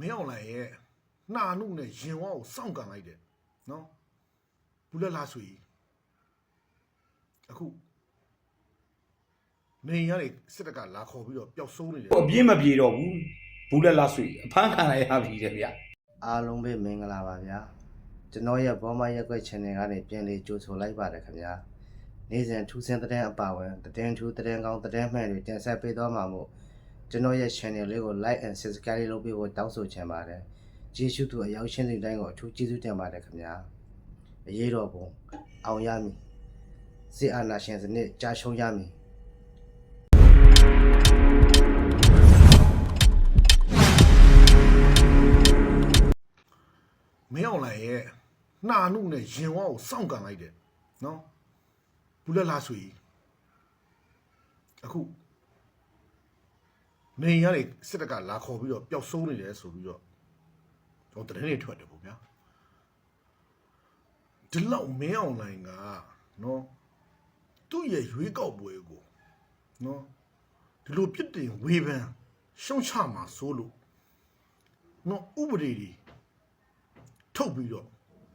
မင်းအောင်လှိုင်ရဲ့နှာနှုတ်နဲ့ရင်ဝါကိုစောင့်ကန်လိုက်တယ်နော်ဘူးလက်လားဆိုကြီးအခုနေရတဲ့စစ်တပ်ကလာခေါ်ပြီးတော့ပျောက်ဆုံးနေတယ်အပြင်းမပြေတော့ဘူးဘူးလက်လားဆွေအဖမ်းခံရရပြီတဲ့ဗျအားလုံးပဲမင်္ဂလာပါဗျာကျွန်တော်ရဲ့ဘောမရက်ွက် channel ကနေပြန်လေးကြိုဆိုလိုက်ပါတယ်ခင်ဗျာနေ့စဉ်ထူးဆန်းတဲ့အပါဝင်သတင်းထူးသတင်းကောင်းသတင်းမှန်တွေတင်ဆက်ပေးသွားမှာမို့ ကျွန်တော်ရဲ့ channel လေးကို like and subscribe လုပ်ပေးဖို့တောင်းဆိုချင်ပါတယ်ကျေးဇူးတူအရောက်ရှင်းတဲ့တိုင်းကိုအထူးကျေးဇူးတင်ပါတယ်ခင်ဗျာအရေးတော်ပုံအောင်ရမည်စစ်အာဏာရှင်စနစ်ကြာရှုံးရမည်မင်းအောင်လှိုင်ရဲ့နှာနှုတ်နဲ့ရင်ဝါကိုစောင့်ကန်လိုက်တယ်နော်ဘူးလက်လားဆိုကြီးအခု နေရတဲ့စစ်တပ်ကလာခေါ်ပြီးတော့ပျောက်ဆုံးနေတယ်ဆိုပြီးတော့ကျွန်တော်သတင်းတွေထွက်တယ်ပေါ့ဗျာဒီလောက်မင်းအောင်လှိုင်ကနော်သူ့ရဲ့ရွေးကောက်ပွဲကိုနော်ဒီလိုပြစ်တင်ဝေဖန်ရှုံချမှာစိုးလို့နော်ဥပဒေတွေထုတ်ပြီးတော့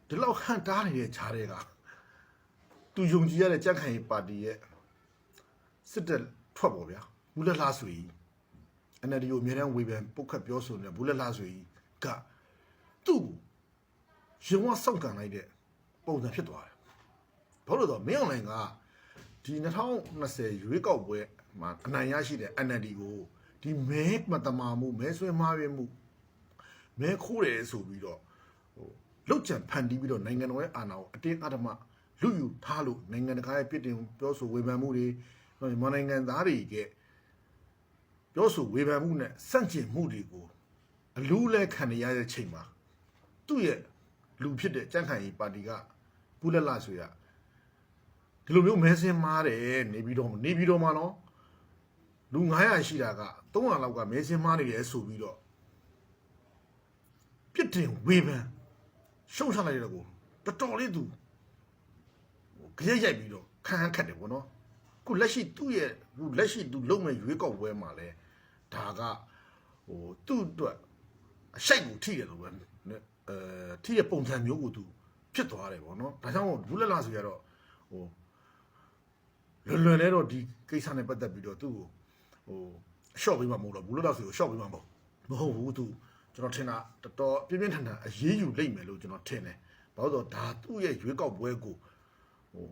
ဒီလောက်ဟန်တားနေတဲ့ခြားတွေကသူယုံကြည်ရတဲ့ကြက်ခိုင်ရေးပါတီရဲ့စစ်တပ်ထွက်ပေါ်ဗျာဘူးလက်လားဆိုရင် NLD ကိုအများတန်းဝေဖန်ပုတ်ခတ်ပြောဆိုနေဘူးလက်လားဆိုရင်ကသူ့ကိုရင်ဝစောင့်ကန်လိုက်တဲ့ပုံစံဖြစ်သွားတယ်ဘာလို့လဲဆိုတော့မင်းအွန်လိုင်းကဒီ2020ရွေးကောက်ပွဲမှာအနိုင်ရရှိတဲ့ NLD ကိုဒီမဲမတမာမှုမဲဆွဲမှားရမှုမဲခိုးတယ်ဆိုပြီးတော့ဟိုလုတ်ကြံဖန်တီးပြီးတော့နိုင်ငံတော်ရဲ့အာဏာကိုအတင်းအဓမ္မလူယူထားလို့နိုင်ငံတကာရဲ့ပြစ်တင်ပြောဆိုဝေဖန်မှုတွေတော့မြန်မာနိုင်ငံသားတွေက ပြောဆိုဝေဖန်မှုနဲ့စန့်ကျင်မှုတွေကိုအလူးလဲခံနေရတဲ့ချိန်မှာသူ့ရဲ့လူဖြစ်တဲ့ကြန့်ခိုင်ရေးပါတီကပူလက်လာဆိုရဒီလိုမျိုးမဲစင်းမားတယ်နေပြီးတော့နေပြီးတော့မှနော်လူ900ရှိတာက300လောက်ကမဲစင်းမားနေတယ်ဆိုပြီးတော့ပြစ်တင်ဝေဖန်ရှုံချလိုက်တဲ့ကိုတော်တော်လေးသူဟိုကြရက်ရိုက်ပြီးတော့ခန်းခန်းခတ်တယ်ဗောနော်ခုလက်ရှိသူ့ရဲ့ခုလက်ရှိသူလုံမဲ့ရွေးကောက်ပွဲမှာလဲ ဒါကဟိုသူ့အတွက်အရှိတ်ကိုထိတယ်လို့ပဲနဲ့အဲထိတဲ့ပုံစံမျိုးကိုသူဖြစ်သွားတယ်ဗောနော်ဒါကြောင့်မို့ဘူးလက်လာဆိုရတော့ဟိုလွယ်လွယ်လဲတော့ဒီကိစ္စနဲ့ပတ်သက်ပြီးတော့သူ့ကိုဟိုရှော့ပေးမှာမဟုတ်တော့ဘူးလက်လာဆိုကိုရှော့ပေးမှာမဟုတ်မဟုတ်ဘူးသူကျွန်တော်ထင်တာတော်တော်ပြင်းပြင်းထန်ထန်အရေးယူလိမ့်မယ်လို့ကျွန်တော်ထင်တယ်။ဘာလို့လဲဆိုတော့ဒါသူ့ရဲ့ရွေးကောက်ပွဲကိုဟို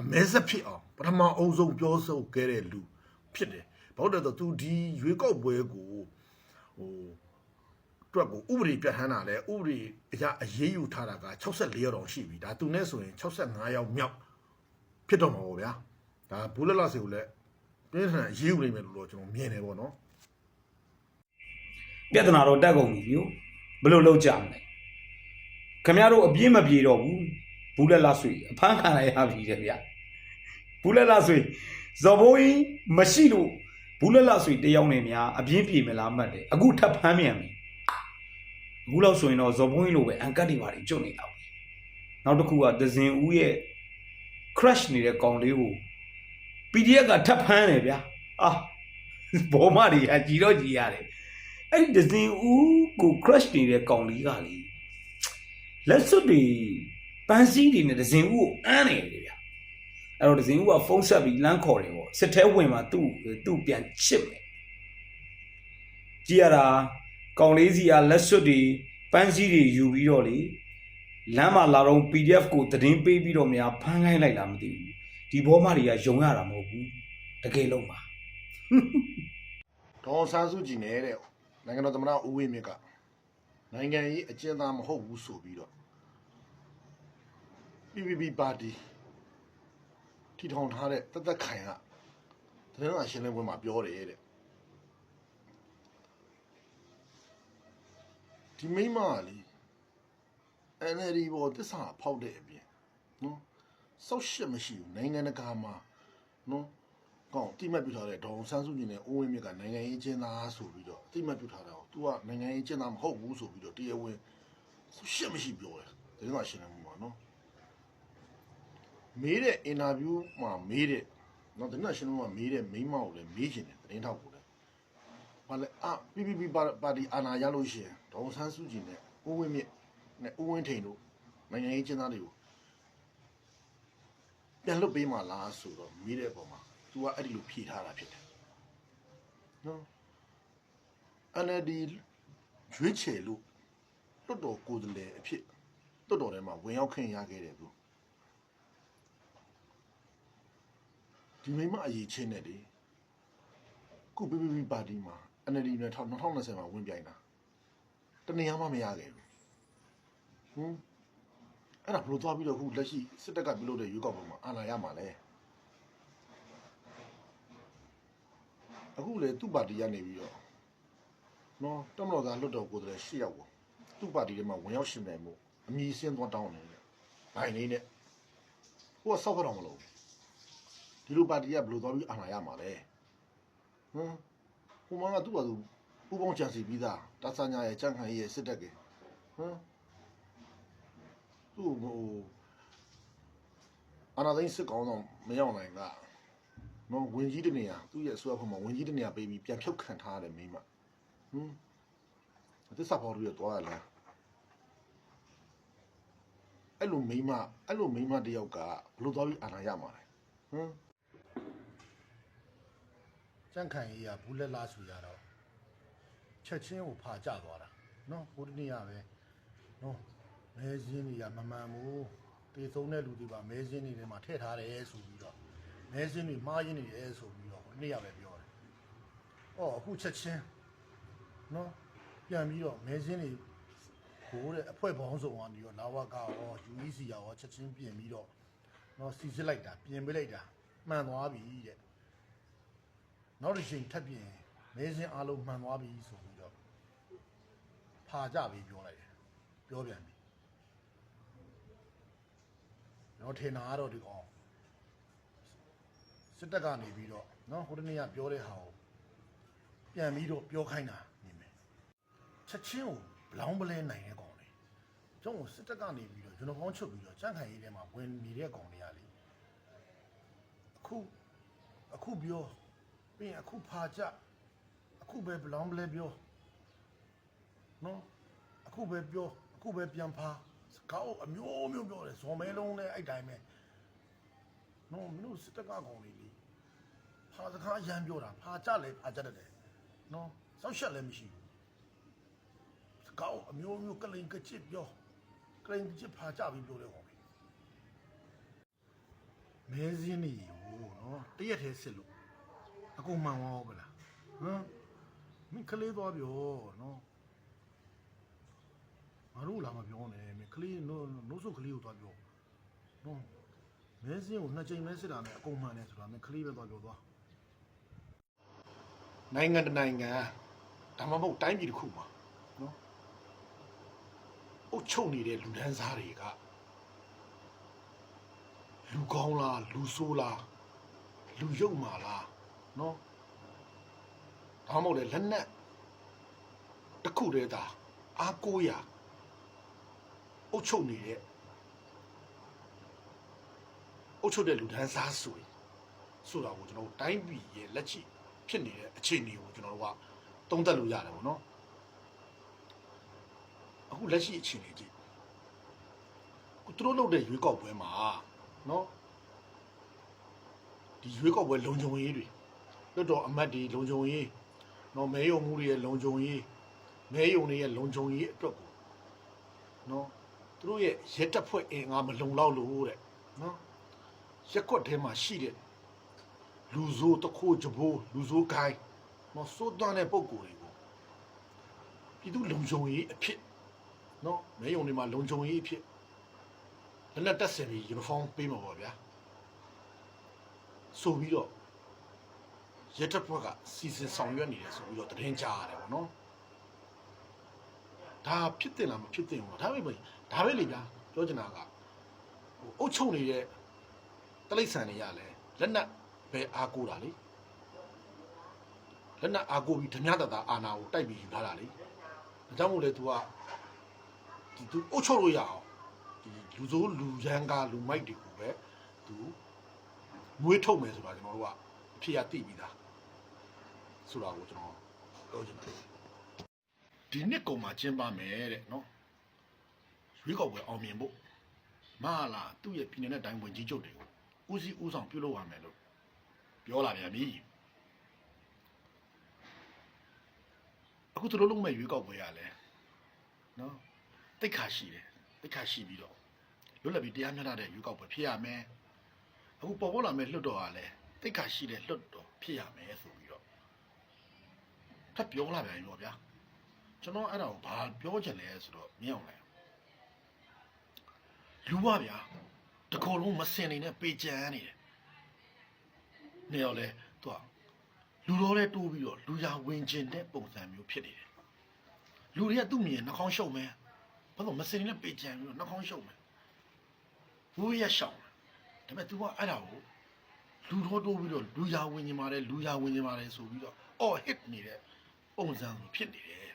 အမဲဆက်ဖြစ်အောင်ပထမအုံဆုံးပြောဆိုခဲ့တဲ့လူဖြစ်တယ်။ ဘာလို့လဲဆိုတော့သူဒီရွေးကောက်ပွဲကိုဟိုအတွက်ကိုဥပဒေပြဋ္ဌာန်းတာလဲဥပဒေအရာအရေးယူထားတာက64ရောက်တော့ရှိပြီ။ဒါသူနဲ့ဆိုရင်65ရောက်မြောက်ဖြစ်တော့မှာပေါ့ဗျာ။ဒါဘူးလက်လစီကိုလည်းပြင်းထန်ထန်အရေးယူလိမ့်မယ်လို့တော့ကျွန်တော်မြင်တယ်ပေါ့နော်။ပြဿနာတော့တက်ကုန်ပြီမျိုးဘယ်လိုလုပ်ကြမလဲခင်ဗျားတို့အပြင်းမပြေတော့ဘူးဘူးလက်လားဆွေအဖမ်းခံရရပြီတဲ့ဗျဘူးလက်လားဆွေဇော်ဘိုးကြီးမရှိလို့ ဘူးလက်လားဆွေတယောက်နဲ့များအပြင်းပြေမလားမှတ်တယ်အခုထပ်ဖမ်းမြန်ပြီအခုလောက်ဆိုရင်တော့ဇော်ဘိုးကြီးလိုပဲအန်ကတ်တွေပါတွေကျွတ်နေတော့ပြီနောက်တစ်ခုကဒဇင်ဦးရဲ့ crush နေတဲ့ကောင်လေးကို PDF ကထပ်ဖမ်းတယ်ဗျာအာဘောမတွေကကြည်တော့ကြည်ရတယ်အဲ့ဒီဒဇင်ဦးကို crush နေတဲ့ကောင်လေးကလေလက်စွပ်တွေပန်းစည်းတွေနဲ့ဒဇင်ဦးကိုအမ်းနေတယ်ဗျ အဲ့တော့ဒဇင်ဦးကဖုန်းဆက်ပြီးလမ်းခေါ်တယ်ပေါ့စစ်ထဲဝင်မှာသူ့သူ့ပြန်ချစ်မယ်ကြည့်ရတာကောင်လေးစီကလက်စွပ်တွေပန်းစည်းတွေယူပြီးတော့လေလမ်းမှာလာတော့ PDF ကိုသတင်းပေးပြီးတော့များဖမ်းခိုင်းလိုက်တာမသိဘူးဒီဘောမတွေကယုံရတာမဟုတ်ဘူးတကယ်လုံးပါဒေါ်ဆန်းစုကြည်နဲ့တဲ့နိုင်ငံတော်သမ္မတဦးဝင်းမြင့်ကနိုင်ငံရေးအကျဉ်းသားမဟုတ်ဘူးဆိုပြီးတော့ PPP ပါတီ ထီထောင်ထားတဲ့တသက်ခိုင်ကသတင်းစာရှင်းလင်းပွဲမှာပြောတယ်တဲ့ဒီမိန်းမကလေ NLD ဘောတစ္ဆာဖောက်တဲ့အပြင်နော်စောက်ရှက်မရှိဘူးနိုင်ငံတကာမှာနော်ကောင်းတိမတ်ပြုထားတဲ့ဒေါအောင်ဆန်းစုကြည်နဲ့ဦးဝင်းမြင့်ကနိုင်ငံရေးကျင်းသားဆိုပြီးတော့တိမတ်ပြုထားတာကို तू ကနိုင်ငံရေးကျင်းသားမဟုတ်ဘူးဆိုပြီးတော့တရားဝင်ရှက်မရှိပြောတယ်ဒါကြောင့်ရှင်းနေမှာပါနော် မေးတဲ့အင်တာဗျူးမှာမေးတဲ့နော်ဒါကြောင့်ရှင်းနေမှာမေးတဲ့မိန်းမကိုလည်းမေးချင်တယ်တင်းထောက်ကိုလည်းဘာဘာလဲအာ PPP ပါပါတီအာဏာရလို့ရှိရင်ဒေါ်ဆန်းစုကြည်နဲ့ဦးဝင်းမြင့်နဲ့ဦးဝင်းထိန်တို့နိုင်ငံရေးကျင်းသားတွေကိုပြန်လွတ်ပေးမှလားဆိုတော့မိတဲ့အပေါ်မှာ तू ကအဲ့ဒီလိုဖြေထားတာဖြစ်တယ်နော် NLD ရွေးချယ်လို့တွတ်တော်ကိုယ်စားလှယ်အဖြစ်တွတ်တော်ထဲမှာဝင်ရောက်ခင်ရခဲ့တယ်သူ ဒီမိမအရေးချင်းနဲ့လေခု PPP ပါတီမှာ NLD နဲ့2020မှာဝင်ပြိုင်တာတနေရာမှမရခဲ့ဘူးဟွန်းအဲ့ဒါဘယ်လိုသွားပြီးတော့ခုလက်ရှိစစ်တပ်ကပြုလုပ်တဲ့ရွေးကောက်ပွဲမှာအာဏာရမှာလဲအခုလေသူ့ပါတီကနေပြီးတော့နော်တမတော်သားလွတ်တော်ကိုယ်တည်း၈ယောက်ကိုသူ့ပါတီထဲမှာဝင်ရောက်ရှင်မယ်မို့အမည်စင်းသွားတောင်းနေတယ်။ဘိုင်လေးနဲ့ဟိုကစောက်ဖက်တော့မလို့ ဒီလိုပါတီကဘယ်လိုသွားပြီးအာဏာရမှာလဲ။ဟမ်ဟိုမှာကသူ့ဘာသူပူပေါင်းချန်စီပြီးသားတဆညာရဲ့ကြံ့ခိုင်ရဲ့စစ်တပ်ကဟမ်သူ့ဟိုအာဏာသိမ်းစစ်ကောင်တော့မရောက်နိုင်ကနော်ဝင်ကြီးတနေရသူ့ရဲ့အစိုးရဖွဲ့မှာဝင်ကြီးတနေရပေးပြီးပြန်ဖြုတ်ခံထားရတယ်မိမဟမ်အသစ္စာဖော်ရတော့ရလားအဲ့လိုမိန်းမအဲ့လိုမိန်းမတယောက်ကဘလို့သွားပြီးအာဏာရမှာလဲဟမ် ကြန့်ခိုင်ကြီးကဘူးလက်လားဆိုရတော့ချက်ချင်းကိုဖာကျသွားတာနော်ဟိုတနေ့ကပဲနော်မဲစင်းတွေကမမှန်ဘူးတေဆုံးတဲ့လူတွေပါမဲစင်းတွေထဲမှာထည့်ထားတယ်ဆိုပြီးတော့မဲစင်းတွေမှားရင်းနေတယ်ဆိုပြီးတော့ဟိုနေ့ကပဲပြောတယ်။အော်အခုချက်ချင်းနော်ပြန်ပြီးတော့မဲစင်းတွေကိုတဲ့အဖွဲ့ပေါင်းစုံကနေတော့လာဝကရော UEC ရောချက်ချင်းပြင်ပြီးတော့နော်စီစစ်လိုက်တာပြင်ပေးလိုက်တာမှန်သွားပြီတဲ့ နောက်တစ်ချိန်ထပ်ပြင်မဲစင်းအားလုံးမှန်သွားပြီဆိုပြီးတော့ဖာကြပြီးပြောလိုက်တယ်ပြောပြန်ပြီတော့ထင်တာကတော့ဒီကောင်စစ်တပ်ကနေပြီးတော့နော်ဟိုတနေ့ကပြောတဲ့ဟာကိုပြန်ပြီးတော့ပြောခိုင်းတာနေမယ်ချက်ချင်းကိုဘလောင်းပလဲနိုင်တဲ့ကောင်လေကျောင်းကိုစစ်တပ်ကနေပြီးတော့ယူနီဖောင်းချုပ်ပြီးတော့ကြန့်ခိုင်ရေးထဲမှာဝင်နေတဲ့ကောင်တွေကလေအခုအခုပြော ပြီးရင်အခုဖာကြအခုပဲဘလောင်းပလဲပြောနော်အခုပဲပြောအခုပဲပြန်ဖာစကားအမျိုးမျိုးပြောတယ်ဇော်မဲလုံးနဲ့အဲ့တိုင်းပဲနော်မင်းတို့စစ်တပ်ကကောင်လေးလေဖာစကားအရန်ပြောတာဖာကြလဲဖာကြတတ်တယ်နော်စောက်ရှက်လည်းမရှိဘူးစကောက်အမျိုးမျိုးကလိန်ကချစ်ပြောကလိန်ကချစ်ဖာကြပြီးပြောတဲ့ကောင်ပဲမဲစင်းနေဟိုနော်တရက်သေးစစ်လို့ အကုန်မှန်သွားပါလားဟမ်မင်းကလေးသွားပြောနော်ငါတို့လာမပြောနဲ့မင်းကလေးနိုးနိုးစုကလေးကိုသွားပြောနော်မဲစင်းကိုနှစ်ချိန်မဲစစ်တာနဲ့အကုန်မှန်တယ်ဆိုတာမင်းကလေးပဲသွားပြောသွားနိုင်ငံတနိုင်ငံဒါမှမဟုတ်တိုင်းပြည်တစ်ခုမှာနော်အုပ်ချုပ်နေတဲ့လူဒန်းစားတွေကလူကောင်းလားလူဆိုးလားလူယုတ်မာလား နော်ဒါမှမဟုတ်လေလက်နက်တစ်ခုတည်းသာအားကိုးရအုပ်ချုပ်နေတဲ့အုပ်ချုပ်တဲ့လူဒန်းစားဆိုရင်ဆိုတာကိုကျွန်တော်တို့တိုင်းပြည်ရဲ့လက်ချီဖြစ်နေတဲ့အခြေအနေကိုကျွန်တော်တို့ကသုံးသပ်လို့ရတယ်ပေါ့နော်အခုလက်ရှိအခြေအနေကြည့်အခုသူတို့လုပ်တဲ့ရွေးကောက်ပွဲမှာနော်ဒီရွေးကောက်ပွဲလုံခြုံရေးတွေ လွတ်တော်အမတ်တွေလုံခြုံရေးနော်မဲယုံမှုတွေရဲ့လုံခြုံရေးမဲယုံတွေရဲ့လုံခြုံရေးအတွက်ကိုနော်သူတို့ရဲ့ရက်တက်ဖွဲ့အင်အားမလုံလောက်လို့တဲ့နော်ရက်ကွက်ထဲမှာရှိတဲ့လူဆိုးတခိုးကြဘိုးလူဆိုးခိုင်းမစိုးသွမ်းတဲ့ပုံကိုယ်တွေကိုပြည်သူလုံခြုံရေးအဖြစ်နော်မဲယုံတွေမှာလုံခြုံရေးအဖြစ်လက်လက်တက်ဆင်ပြီးယူနီဖောင်းပေးမှာပေါ့ဗျာဆိုပြီးတော့ ရက်တပ်ဖွဲ့ကစီစဉ်ဆောင်ရွက်နေတယ်ဆိုပြီးတော့သတင်းကြားရတယ်ပေါ့နော်ဒါဖြစ်တင်လားမဖြစ်တင်ဘူးဒါပဲပဲဒါပဲလေဗျာပြောချင်တာကဟိုအုတ်ချုပ်နေတဲ့တလိ္ဆန်တွေရလဲလက်နက် ဘယ်အားကိုးတာလေလက်နက်အားကိုးပြီးဓမြတတာအာနာကိုတိုက်ပြီးယူထားတာလေဒါကြောင့်မို့လဲ तू ကဒီ तू အုတ်ချုပ်လို့ရအောင်ဒီလူစိုးလူရန်ကားလူမိုက်တွေကိုပဲ तू မွေးထုတ်မယ်ဆိုတာကျွန်တော်တို့ကအဖြစ်အသိပြီးသား ဆိုတာကိုကျွန်တော်ပြောချင်တာဒီနှစ်ကုန်မှာကျင်းပမယ်တဲ့နော်ရွေးကောက်ပွဲအောင်မြင်ဖို့မဟာလာသူ့ရဲ့ပြည်နယ်နဲ့တိုင်းဝင်ကြီးချုပ်တွေကိုဦးစီးဦးဆောင်ပြုလုပ်ရမယ်လို့ပြောလာပြန်ပြီအခုသူတို့လုံးမဲ့ရွေးကောက်ပွဲရလဲနော်တိတ်ခါရှိတယ်တိတ်ခါရှိပြီးတော့လွတ်လပ်ပြီးတရားမျှတတဲ့ရွေးကောက်ပွဲဖြစ်ရမယ်အခုပေါ်ပေါ်လာမဲ့လွှတ်တော်ကလည်းတိတ်ခါရှိတဲ့လွှတ်တော်ဖြစ်ရမယ်ဆိုပြီးတော့ ထပ်ပြောလာပြန်ပြီပေါ့ဗျာကျွန်တော်အဲ့ဒါကိုဘာပြောချင်လဲဆိုတော့မြင်အောင်လဲလူပါဗျာတကောလုံးမစင်နေနဲ့ပေကြမ်းနေတယ်နေရောလဲသူကလူတော်လဲတိုးပြီးတော့လူရဝင်ကျင်တဲ့ပုံစံမျိုးဖြစ်နေတယ်လူတွေကသူ့မြင်နှာခေါင်းရှုံမယ်ဘာလို့မစင်နေနဲ့ပေကြမ်းပြီးတော့နှာခေါင်းရှုံမယ်ဝိုးရရှောင်းတယ်ဒါပေမဲ့ तू ကအဲ့ဒါကိုလူတော်တိုးပြီးတော့လူရဝင်ကျင်ပါတယ်လူရဝင်ကျင်ပါတယ်ဆိုပြီးတော့အော် hit နေတဲ့ ပုံစံမျိုးဖြစ်နေတယ်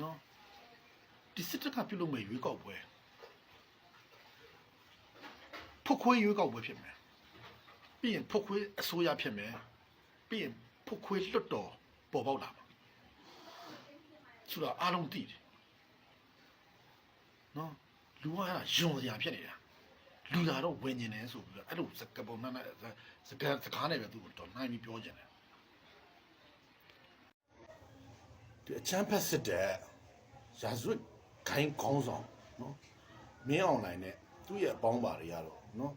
နော်ဒီစစ်တပ်ကပြုလုပ်မဲ့ရွေးကောက်ပွဲဖုတ်ခွေးရွေးကောက်ပွဲဖြစ်မယ်ပြီးရင်ဖုတ်ခွေးအစိုးရဖြစ်မယ်ပြီးရင်ဖုတ်ခွေးလွတ်တော်ပေါ်ပေါက်လာမှာဆိုတော့အားလုံးသိတယ်နော်လူကအဲ့ဒါယုံစရာဖြစ်နေတာလူလာတော့ဝင်ကျင်တယ်ဆိုပြီးတော့အဲ့လိုစကပုံနဲ့နဲ့စကစကားနဲ့ပဲသူတို့နိုင်ပြီးပြောကျင်တယ် ဒီအချမ်းဖက်စစ်တဲ့ရာဇဝတ်ခိုင်းခေါင်းဆောင်နော်မင်းအွန်လိုင်းနဲ့သူ့ရဲ့အပေါင်းပါတွေရတော့နော်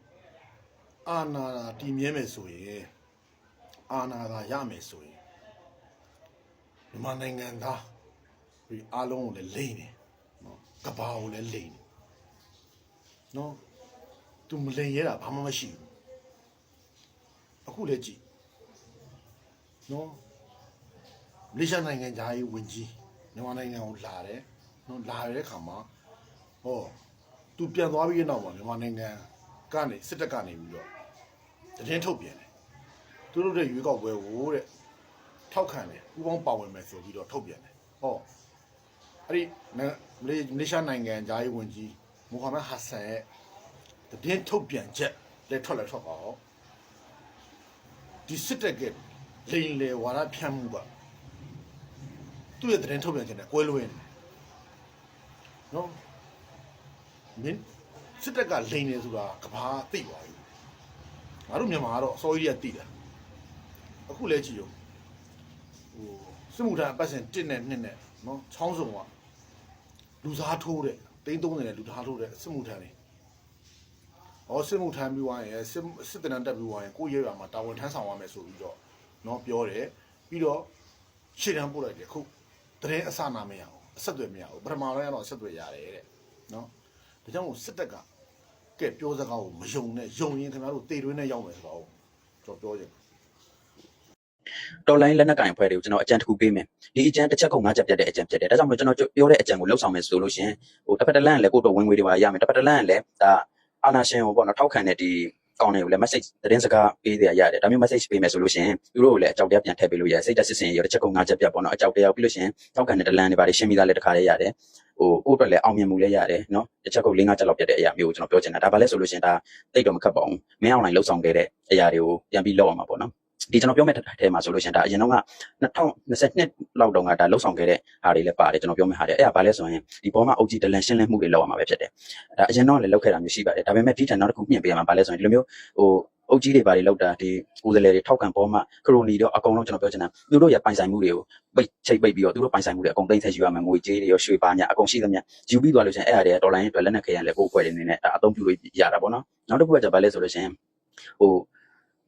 အာနာတည်မြဲမယ်ဆိုရင်အာနာသာရမယ်ဆိုရင်မြန်မာနိုင်ငံသားဒီအားလုံးကိုလည်းလိမ့်နေနော်ကဘာကိုလည်းလိမ့်နေနော်သူမလိမ့်ရတာဘာမှမရှိဘူးအခုလည်းကြည့်နော် မလေးရှားနိုင်ငံသားရေးဝင်ကြီးမြန်မာနိုင်ငံကိုလာတယ်နော်လာရတဲ့ခါမှာဟောသူပြန်သွားပြီးတဲ့နောက်မှာမြန်မာနိုင်ငံကနေစစ်တပ်ကနေပြီးတော့တရင်ထုတ်ပြန်တယ်သူတို့တဲ့ရွေးကောက်ပွဲကိုတဲ့ထောက်ခံတယ်ဥပေါင်းပါဝင်မယ်ဆိုပြီးတော့ထုတ်ပြန်တယ်ဟောအဲ့ဒီမလေးမလေးရှားနိုင်ငံသားရေးဝင်ကြီးမူဟာမက်ဟာဆန်ရဲ့တရင်ထုတ်ပြန်ချက်လက်ထွက်လက်ထွက်ပါဟောဒီစစ်တပ်ကလိန်လေဝါဒဖြန့်မှုက သူ့ရဲ့တရင်ထုတ်ပြန်ချက်နဲ့ကွဲလွဲနေတယ်နော်မင်းစစ်တပ်ကလိန်နေဆိုတာကဘာသိပါဘူးငါတို့မြန်မာကတော့အစိုးရကသိတယ်အခုလဲကြည့်ရောဟိုစစ်မှုထမ်းအပတ်စဉ်1နဲ့2နဲ့နော်ချောင်းစုံကလူစားထိုးတဲ့တိန်း30နဲ့လူသားထိုးတဲ့စစ်မှုထမ်းတွေဟောစစ်မှုထမ်းပြီးသွားရင်စစ်စစ်တနန်းတက်ပြီးသွားရင်ကိုယ့်ရဲရွာမှာတာဝန်ထမ်းဆောင်ရမယ်ဆိုပြီးတော့နော်ပြောတယ်ပြီးတော့ရှေ့တန်းပို့လိုက်တယ်ခု တရင်အစနာမရအောင်အဆက်အသွယ်မရအောင်ပထမတော့ကတော့အဆက်အသွယ်ရတယ်တဲ့နော်ဒါကြောင့်မို့စစ်တပ်ကကဲပြောစကားကိုမယုံနဲ့ယုံရင်ခင်ဗျားတို့တေတွင်းနဲ့ရောက်မယ်ဆိုတော့ကျွန်တော်ပြောချင်တယ်တော်လိုင်းလက်နက်ကင်ဖွဲ့တွေကိုကျွန်တော်အကြံတစ်ခုပေးမယ်ဒီအကြံတစ်ချက်ကုန်ငါးချက်ပြတ်တဲ့အကြံဖြစ်တယ်ဒါကြောင့်မို့ကျွန်တော်ပြောတဲ့အကြံကိုလှုပ်ဆောင်မယ်ဆိုလို့ရှိရင်ဟိုတစ်ဖက်တစ်လန့်ကလည်းကိုယ့်တော့ဝင်ငွေတွေပါရမယ်တစ်ဖက်တစ်လန့်ကလည်းဒါအာနာရှင်ကိုပေါ့နော်ထောက်ခံတဲ့ဒီ ကောင်းတွေကိုလည်း message သတင်းစကားပေးရရတယ်ဒါမျိုး message ပေးမယ်ဆိုလို့ရှိရင်သူတို့ကိုလည်းအကြောက်တရားပြန်ထည့်ပေးလို့ရတယ်စိတ်တက်စစ်စင်ရောတစ်ချက်ကုန်ငါးချက်ပြတ်ပေါ့နော်အကြောက်တရားပြီးလို့ရှိရင်ထောက်ခံတဲ့တလန့်တွေပါရှင်းပြီးသားလည်းတစ်ခါလေးရတယ်ဟိုကိုယ့်အတွက်လည်းအောင်မြင်မှုလည်းရတယ်နော်တစ်ချက်ကုန်၄၅ချက်လောက်ပြတ်တဲ့အရာမျိုးကိုကျွန်တော်ပြောချင်တာဒါပါလဲဆိုလို့ရှိရင်ဒါတိတ်တော့မခတ်ပါဘူးမင်း online လောက်ဆောင်ခဲ့တဲ့အရာတွေကိုပြန်ပြီးလောက်အောင်ပါပေါ့နော် ဒီကျွန်တော်ပြောမဲ့ထဲမှာဆိုလို့ရှိရင်ဒါအရင်တော့က2022လောက်တုန်းကဒါလှုပ်ဆောင်ခဲ့တဲ့ဟာတွေလည်းပါတယ်ကျွန်တော်ပြောမဲ့ဟာတွေအဲ့ဒါဘာလဲဆိုရင်ဒီဘောမှာအုပ်ကြီးဒလန်ရှင်းလင်းမှုတွေလောက်ရမှာပဲဖြစ်တယ်ဒါအရင်တော့လည်းလုပ်ခဲ့တာမျိုးရှိပါတယ်ဒါပေမဲ့ဒီထက်နောက်တစ်ခုမြင့်ပေးရမှာဘာလဲဆိုရင်ဒီလိုမျိုးဟိုအုပ်ကြီးတွေဘာတွေလောက်တာဒီကိုယ်စလဲတွေထောက်ခံပေါ်မှာခရိုနီတော့အကုန်လုံးကျွန်တော်ပြောချင်တာသူတို့ရပိုင်ဆိုင်မှုတွေကိုပိတ်ချိတ်ပိတ်ပြီးတော့သူတို့ပိုင်ဆိုင်မှုတွေအကုန်သိမ်းဆည်းယူရမယ်ငွေကြေးတွေရောရွှေပါညာအကုန်ရှိသမျှယူပြီးသွားလို့ရှိရင်အဲ့အရာတွေဒေါ်လာရင်းအတွက်လက်နက်ခဲရန်လည်းကိုယ်ခွဲနေနေဒါအသုံးပြုလို့ရတာပေါ့နော်နောက်တစ်ခုကကြဘာလဲဆိုလို့ရှိရင်ဟို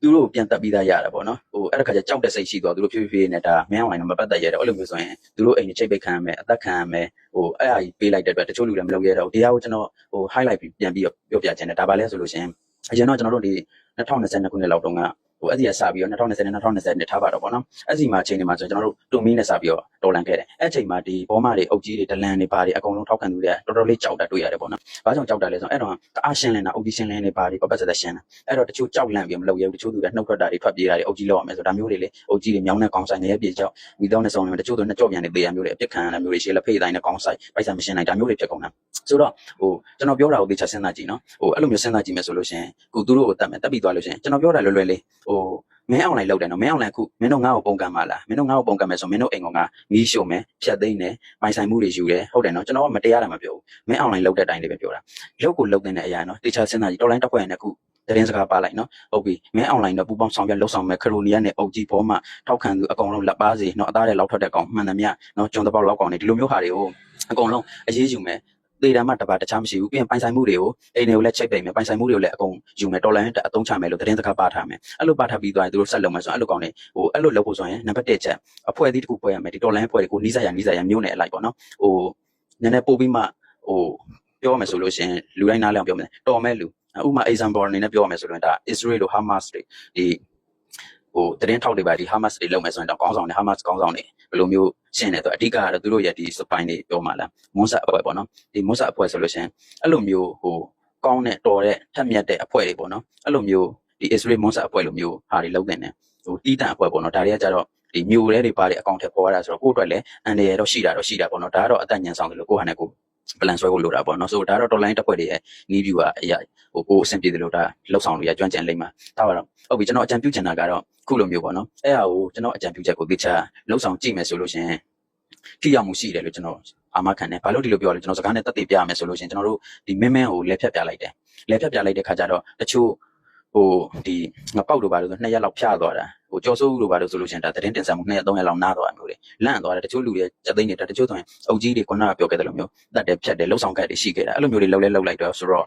သူတို့ကိုပြန်တက်ပြီးသားရတာပေါ့နော်ဟိုအဲ့ဒါခါကျကြောက်တဲ့စိတ်ရှိသွားသူတို့ဖြည်းဖြည်းနဲ့ဒါမင်းအောင်လိုင်းတော့မပတ်သက်ရတဲ့အဲ့လိုမျိုးဆိုရင်သူတို့အိမ်ကြီးချိတ်ပိတ်ခံရမယ်အသက်ခံရမယ်ဟိုအဲ့အကြီးပေးလိုက်တဲ့အတွက်တချို့လူတွေမလုပ်ရတော့ဘူးတရားကိုကျွန်တော်ဟို highlight ပြီးပြန်ပြီးပြောပြချင်တယ်ဒါပါလဲဆိုလို့ရှိရင်အရင်တော့ကျွန်တော်တို့ဒီ2022ခုနှစ်လောက်တုန်းက ဟိုအဲ့ဒီကစပြီးတော့2020နဲ့2020နဲ့ထားပါတော့ပေါ့နော်အဲ့ဒီမှာအချိန်တွေမှာဆိုကျွန်တော်တို့တူမီနဲ့စပြီးတော့တော်လန်ခဲ့တယ်အဲ့အချိန်မှာဒီဘောမတွေအုပ်ကြီးတွေဒလန်တွေပါတွေအကုန်လုံးထောက်ခံသူတွေတော်တော်လေးကြောက်တာတွေ့ရတယ်ပေါ့နော်ဘာကြောင့်ကြောက်တာလဲဆိုတော့အဲ့တော့တအားရှင်းလင်းတာအုပ်ကြီးရှင်းလင်းနေပါတွေပတ်ပတ်သက်သက်ရှင်းတာအဲ့တော့တချို့ကြောက်လန့်ပြီးမလုပ်ရဘူးတချို့သူတွေနှုတ်ထွက်တာတွေထွက်ပြေးတာတွေအုပ်ကြီးလောက်ရမယ်ဆိုဒါမျိုးတွေလေအုပ်ကြီးတွေမြောင်းနဲ့ကောင်းဆိုင်နေရပြေကြောက်မိတော့နဲ့ဆုံးနေတချို့သူနဲ့ကြော့ပြန်နေသေးရမျိုးတွေအပြစ်ခံရတာမျိုးတွေရှေ့လက်ဖေးတိုင်းနဲ့ကောင်းဆိုင်ပိုက်ဆံမရှင်းနိုင်ဒါမျိုးတွေဖြစ်ကုန်တာဆိုတော့ဟိုကျွန်တော်ပြောတာကိုသေချာစဉ်းစားကြည့်နော်ဟိုအဲ့လိုမျိုးစဉ်းစားကြည့်မယ်ဆိုလို့ရှိရင်ကိုသူတို့ကိုတတ်မယ်တက်ပြီးသွားလို့ရှိရင်ကျွန်တော်ပြောတာလွယ်လွယ်လေးဟိုမင်းအွန်လိုင်းလောက်တယ်နော်မင်းအွန်လိုင်းခုမင်းတို့ငါ့ကိုပုံကံပါလားမင်းတို့ငါ့ကိုပုံကံမယ်ဆိုမင်းတို့အိမ်ကောင်ကမီးရှို့မယ်ဖြတ်သိမ်းတယ်ပိုင်ဆိုင်မှုတွေယူတယ်ဟုတ်တယ်နော်ကျွန်တော်ကမတရားတာမပြောဘူးမင်းအွန်လိုင်းလောက်တဲ့အတိုင်းလေးပဲပြောတာလောက်ကိုလောက်တဲ့အရာနော်တေချာစဉ်းစားကြည့်တော်လိုင်းတစ်ခွက်နဲ့ခုတရင်စကားပါလိုက်နော်ဟုတ်ပြီမင်းအွန်လိုင်းတော့ပူပေါင်းဆောင်ရွက်လှုပ်ဆောင်မဲ့ခရိုနီယာနဲ့အုပ်ကြီးဘောမှထောက်ခံသူအကောင်လုံးလက်ပါစီနော်အသားတွေလောက်ထွက်တဲ့ကောင်မှန်သမျှနော်ကျွန်တော်တော့လောက်ကောင်နေဒီလိုမျိုးဟာတွေကိုအကောင်လုံးအရေးယူမယ် သေတာမှတပါတခြားမရှိဘူးပြီးရင်ပိုင်ဆိုင်မှုတွေကိုအိမ်တွေကိုလည်းချိတ်ပိတ်မယ်ပိုင်ဆိုင်မှုတွေကိုလည်းအကုန်ယူမယ်တော်လိုင်းတဲ့အသုံးချမယ်လို့သတင်းစကားပါထားမယ်အဲ့လိုပါထားပြီးသွားရင်သူတို့ဆက်လုပ်မယ်ဆိုရင်အဲ့လိုကောင်နေဟိုအဲ့လိုလုပ်ဖို့ဆိုရင်နံပါတ်1ချက်အဖွဲ့အစည်းတစ်ခုဖွဲ့ရမယ်ဒီတော်လိုင်းအဖွဲ့တွေကိုနီးစပ်ရနီးစပ်ရမျိုးနဲ့အလိုက်ပေါ့နော်ဟိုနည်းနည်းပို့ပြီးမှဟိုပြောမယ်ဆိုလို့ရှိရင်လူတိုင်းနားလည်အောင်ပြောမယ်တော်မဲ့လူဥပမာ example အနေနဲ့ပြောရမယ်ဆိုရင်ဒါ Israel တို့ Hamas တွေဒီ ဟိုသတင်းထောက်တွေပါဒီ Hamas တွေလုပ်မယ်ဆိုရင်တော့ကောင်းဆောင်တွေ Hamas ကောင်းဆောင်တွေဘယ်လိုမျိုးရှင်းနေတော့အဓိကကတော့သူတို့ရဲ့ဒီ spine တွေပြောမှလားမွန်ဆာအဖွဲ့ပေါ့နော်ဒီမွန်ဆာအဖွဲ့ဆိုလို့ရှိရင်အဲ့လိုမျိုးဟိုကောင်းတဲ့တော်တဲ့ထက်မြက်တဲ့အဖွဲ့တွေပေါ့နော်အဲ့လိုမျိုးဒီ Israel မွန်ဆာအဖွဲ့လိုမျိုးဟာတွေလုပ်တဲ့နေဟိုတီးတန့်အဖွဲ့ပေါ့နော်ဒါတွေကကြတော့ဒီမျိုးတွေတွေပါတဲ့အကောင့်ထဲပေါ်ရတာဆိုတော့ကိုယ့်အတွက်လည်းအန်ရယ်တော့ရှိတာတော့ရှိတာပေါ့နော်ဒါကတော့အသက်ညံဆောင်တယ်လို့ကိုယ့်ဟာနဲ့ကိုယ် plan ဆွဲဖို့လိုတာပေါ့နော်ဆိုတော့ဒါတော့ online တက်ဖွဲ့တွေရဲ့ new view ကအရာဟိုကိုယ်အဆင်ပြေတယ်လို့ဒါလောက်ဆောင်လို့ရကျွမ်းကျင်လိမ့်မှာဒါပါတော့ဟုတ်ပြီကျွန်တော်အကြံပြုချင်တာကတော့ခုလိုမျိုးပေါ့နော်အဲ့ဟာကိုကျွန်တော်အကြံပြုချက်ကိုသိချာလောက်ဆောင်ကြည့်မယ်ဆိုလို့ရှရင်ထိရောက်မှုရှိတယ်လို့ကျွန်တော်အာမခံတယ်ဘာလို့ဒီလိုပြောလဲကျွန်တော်စကားနဲ့တက်တည်ပြရမယ်ဆိုလို့ရှရင်ကျွန်တော်တို့ဒီမင်းမင်းကိုလက်ဖြတ်ပြလိုက်တယ်လက်ဖြတ်ပြလိုက်တဲ့ခါကျတော့တချို့ဟိုဒီငပောက်တို့ဘာလို့ဆိုနှစ်ရက်လောက်ဖျားသွားတာ ဟိုကြော်စိုးတို့ဘာလို့ဆိုလို့ရှရင်ဒါသတင်းတင်ဆက်မှုနှစ်ရက်သုံးရက်လောက်နားသွားမျိုးလေလန့်သွားတယ်တချို့လူတွေစက်သိန်းနေတာတချို့ဆိုရင်အုပ်ကြီးတွေခုနကပြောခဲ့တယ်လို့မျိုးတတ်တယ်ဖြတ်တယ်လှုပ်ဆောင်ခဲ့တယ်ရှိခဲ့တာအဲ့လိုမျိုးတွေလှုပ်လဲလှုပ်လိုက်တော့ဆိုတော့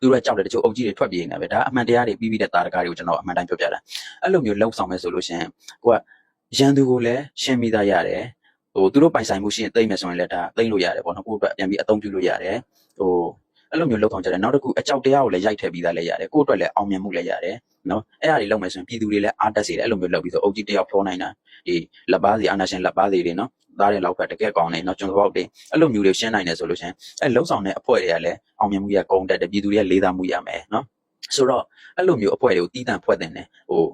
သူတို့ကကြောက်တယ်တချို့အုပ်ကြီးတွေထွက်ပြေးနေတာပဲဒါအမှန်တရားတွေပြီးပြီးတဲ့တာတကားတွေကိုကျွန်တော်အမှန်တိုင်းပြောပြတာအဲ့လိုမျိုးလှုပ်ဆောင်မယ်ဆိုလို့ရှရင်ကိုကရန်သူကိုလည်းရှင်းမိသားရတယ်ဟိုသူတို့ပိုင်ဆိုင်မှုရှိရင်သိမ့်မယ်ဆိုရင်လည်းဒါသိမ့်လို့ရတယ်ပေါ့နော်ကိုယ့်အတွက်ပြန်ပြီးအသုံးပြုလို့ရတယ်ဟို အဲ့လိုမျိုးလှုပ်ဆောင်ကြတယ်နောက်တစ်ခုအကြောက်တရားကိုလည်းရိုက်ထည့်ပြီးသားလည်းရတယ်ကိုယ့်အတွက်လည်းအောင်မြင်မှုလည်းရတယ်နော်အဲ့ဒါတွေလုပ်မယ်ဆိုရင်ပြည်သူတွေလည်းအားတက်စေတယ်အဲ့လိုမျိုးလုပ်ပြီးဆိုအုပ်ကြီးတယောက်ဖြောနိုင်တာဒီလက်ပါစီအာနာရှင်လက်ပါစီတွေနော်သားတဲ့လောက်ပဲတကယ်ကောင်းနေနော်ကျွန်တော်တို့တွေအဲ့လိုမျိုးတွေရှင်းနိုင်တယ်ဆိုလို့ရှင်အဲ့လှုပ်ဆောင်တဲ့အဖွဲ့တွေကလည်းအောင်မြင်မှုရကုန်တက်တယ်ပြည်သူတွေကလေးစားမှုရမယ်နော်ဆိုတော့အဲ့လိုမျိုးအဖွဲ့တွေကိုတီးတန့်ဖွဲ့တင်တယ်ဟို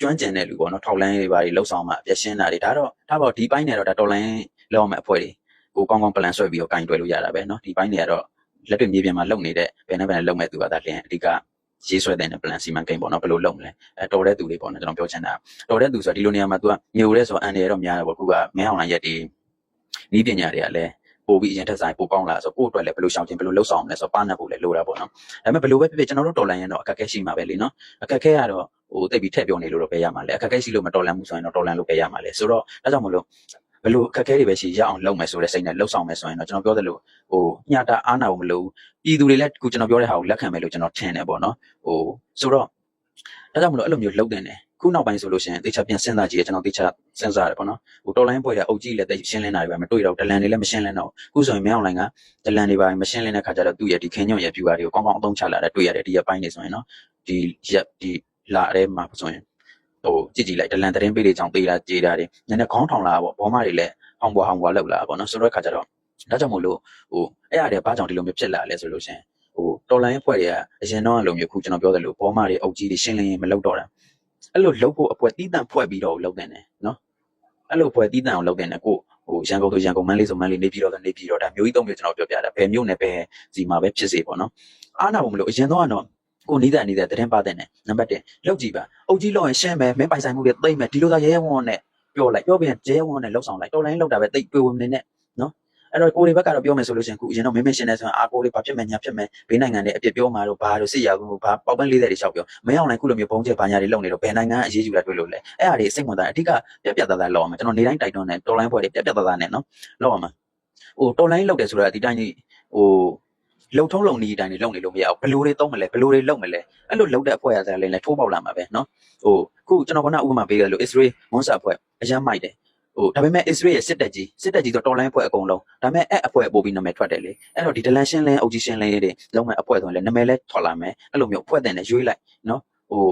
ကျွမ်းကျင်တဲ့လူပေါ့နော်ထောက်လိုင်းတွေပါတွေလှုပ်ဆောင်မှအပြည့်ရှင်းတာတွေဒါတော့ဒါပေါ့ဒီပိုင်းနေတော့ဒါတော်လိုင်းလောက်အောင်မဲ့အဖွဲ့တွေကိုကောင်းကောင်း plan ဆွဲပြီးတော့ကင်တွယ်လို့ရတာပဲနော်ဒီပိုင်းတွေကတော့ လက်တွေ့မြေပြင်မှာလုပ်နေတဲ့ဘယ်နဲ့ဘယ်နဲ့လုပ်မဲ့သူကဒါလင်းအဓိကရေးဆွဲတဲ့ plan စီမံကိန်းပေါ့နော်ဘယ်လိုလုပ်မလဲအဲတော်တဲ့သူတွေပေါ့နော်ကျွန်တော်ပြောချင်တာတော်တဲ့သူဆိုတော့ဒီလိုနေရာမှာ तू ကညိုတဲ့ဆိုတော့အန်တယ်တော့များတယ်ပေါ့ခုကမင်းအောင်လိုင်းရက်ဒီနီးပညာတွေကလည်းပို့ပြီးအရင်ထက်ဆိုင်ပို့ကောင်းလာဆိုကိုယ့်အတွက်လည်းဘယ်လိုရှောင်ကျင်ဘယ်လိုလှုပ်ဆောင်မလဲဆိုတော့ပါနပ်ဖို့လည်းလိုတာပေါ့နော်ဒါပေမဲ့ဘယ်လိုပဲဖြစ်ဖြစ်ကျွန်တော်တို့တော်လန်ရင်တော့အခက်အခဲရှိမှာပဲလीနော်အခက်အခဲကတော့ဟိုတိတ်ပြီးထည့်ပြောနေလို့တော့ပဲရမှာလေအခက်အခဲရှိလို့မတော်လန်မှုဆိုရင်တော့တော်လန်လို့ပဲရမှာလေဆိုတော့ဒါကြောင့်မလို့ ဘယ်လိုအခက်အခဲတွေပဲရှိရအောင်လုပ်မယ်ဆိုတဲ့စိတ်နဲ့လှုပ်ဆောင်မယ်ဆိုရင်တော့ကျွန်တော်ပြောသလိုဟိုညတာအားနာဖို့မလိုဘူးပြည်သူတွေလည်းခုကျွန်တော်ပြောတဲ့ဟာကိုလက်ခံမယ်လို့ကျွန်တော်ထင်တယ်ပေါ့နော်ဟိုဆိုတော့ဒါကြောင့်မလို့အဲ့လိုမျိုးလှုပ်တဲ့နေခုနောက်ပိုင်းဆိုလို့ရှိရင်တေချာပြန်စဉ်းစားကြည့်ရကျွန်တော်တေချာစဉ်းစားရတယ်ပေါ့နော်ဟိုတော်လိုင်းပွဲတဲ့အုပ်ကြီးလည်းတိတ်ရှင်းလင်းတာတွေပဲမတွေ့တော့ဒလန်တွေလည်းမရှင်းလင်းတော့ခုဆိုရင်မင်းအောင်လိုင်းကဒလန်တွေပါမရှင်းလင်းတဲ့ခါကျတော့သူ့ရဲ့ဒီခင်းညွန့်ရဲ့ viewer တွေကိုကောင်းကောင်းအသုံးချလာတယ်တွေ့ရတယ်ဒီရက်ပိုင်းနေဆိုရင်နော်ဒီရက်ဒီလာထဲမှာဆိုရင် ဟိုကြည့်ကြည့်လိုက်ဒလန်သတင်းပေးတွေကြောင့်ပေးတာကြေးတာတွေနည်းနည်းခေါင်းထောင်လာပေါ့ဘောမတွေလည်းဟောင်ဘွားဟောင်ဘွားလောက်လာပေါ့နော်ဆိုတော့ခါကျတော့ဒါကြောင့်မို့လို့ဟိုအဲ့ရတဲ့ဘာကြောင့်ဒီလိုမျိုးဖြစ်လာလဲဆိုလို့ရှိရင်ဟိုတော်လိုင်းအဖွဲ့တွေကအရင်တော့အလိုမျိုးခုကျွန်တော်ပြောသလိုဘောမတွေအုပ်ကြီးတွေရှင်းလင်းရင်မလုပ်တော့တာအဲ့လိုလုပ်ဖို့အပွဲတီးတန့်ဖွဲ့ပြီးတော့လုပ်နေတယ်နော်အဲ့လိုပွဲတီးတန့်အောင်လုပ်နေတယ်ကိုဟိုရန်ကုန်ဆိုရန်ကုန်မန်းလေးဆိုမန်းလေးနေပြည်တော်ဆိုနေပြည်တော်ဒါမျိုးကြီးသုံးမျိုးကျွန်တော်ပြောပြတာဘယ်မျိုးနဲ့ဘယ်စီမှာပဲဖြစ်စေပေါ့နော်အားနာဖို့မလို့အရင်တော့ကတော့ ကိုနေတဲ့နေတဲ့တရင်ပါတဲ့နဲ့နံပါတ်1လောက်ကြည့်ပါအုပ်ကြီးလောက်ရင်ရှင်းမယ်မင်းပိုင်ဆိုင်မှုတွေသိမ့်မယ်ဒီလိုသာရဲရဲဝန်းနဲ့ပြောလိုက်ပြောပြန်ရဲရဲဝန်းနဲ့လှုပ်ဆောင်လိုက်တော်လိုင်းလောက်တာပဲတိတ်တွေဝင်နေနဲ့နော်အဲ့တော့ကိုတွေဘက်ကတော့ပြောမယ်ဆိုလို့ရှိရင်ခုအရင်တော့မင်းမရှင်းနေဆိုရင်အာကိုတွေဘာဖြစ်မယ်ညာဖြစ်မယ်ဘေးနိုင်ငံတွေအပြစ်ပြောမှာတော့ဘာလို့စစ်ရာကူဘာပေါက်ပန်း40တွေလျှောက်ပြောမင်းအောင်လိုက်ခုလိုမျိုးဘုံကျဲဘာညာတွေလုပ်နေတော့ဘယ်နိုင်ငံအရေးယူတာတွေ့လို့လဲအဲ့ဟာတွေစိတ်ဝင်စားအဓိကပြက်ပြက်သားသားလောက်အောင်ကျွန်တော်နေတိုင်းတိုက်တွန်းနေတော်လိုင်းဘွဲတွေပြက်ပြက်သားသားနဲ့နော်လောက်အောင်မှာဟိုတော်လိုင်းလောက်တယ်ဆိုတာဒီတိုင်းကြီးဟို လုံထုံးလုံနီးတိုင်းတွေလုံနေလို့မရဘူးဘယ်လိုတွေသုံးမလဲဘယ်လိုတွေလုပ်မလဲအဲ့လိုလုပ်တဲ့အဖွဲ့အစည်းလည်းလည်းထိုးပေါက်လာမှာပဲနော်ဟိုခုကျွန်တော်ကဥပမာပေးရလို့ Israel မွန်ဆာအဖွဲ့အရမ်းမိုက်တယ်ဟိုဒါပေမဲ့ Israel ရဲ့စစ်တပ်ကြီးစစ်တပ်ကြီးဆိုတော်လိုင်းအဖွဲ့အကုန်လုံးဒါပေမဲ့အဲ့အဖွဲ့ပို့ပြီးနာမည်ထွက်တယ်လေအဲ့တော့ဒီဒလန်ရှင်းလင်းအုပ်ကြီးရှင်းလင်းရေးတွေလုံးမဲ့အဖွဲ့ဆိုရင်လည်းနာမည်လဲထွက်လာမယ်အဲ့လိုမျိုးအဖွဲ့တဲ့နဲ့ရွေးလိုက်နော်ဟို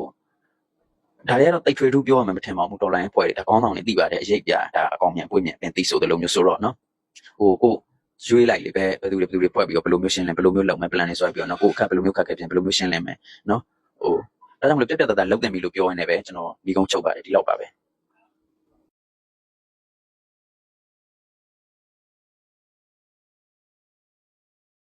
ဒါတွေကတော့တိတ်ထွေထူးပြောရမှာမထင်ပါဘူးတော်လိုင်းအဖွဲ့တွေဒါကောင်းဆောင်နေသိပါတယ်အရေးပြဒါအကောင်မြန်ပွင့်မြန်ပြင်သိဆိုတယ်လို့မျိုးဆိုတော့နော်ဟိုကို ရွေးလိုက်လေပဲဘယ်သူတွေဘယ်သူတွေဖွဲ့ပြီးတော့ဘယ်လိုမျိုးရှင်းလဲဘယ်လိုမျိုးလုပ်မယ် plan တွေဆွဲပြီးတော့နော်ကိုအခက်ဘယ်လိုမျိုးခက်ခဲပြင်ဘယ်လိုမျိုးရှင်းလဲမယ်နော်ဟိုဒါကြောင့်မလို့ပြက်ပြက်သားသားလုပ်တင်ပြီလို့ပြောရင်းနဲ့ပဲကျွန်တော်ဒီကုန်းချုပ်ပါတယ်ဒီလောက်ပါပဲ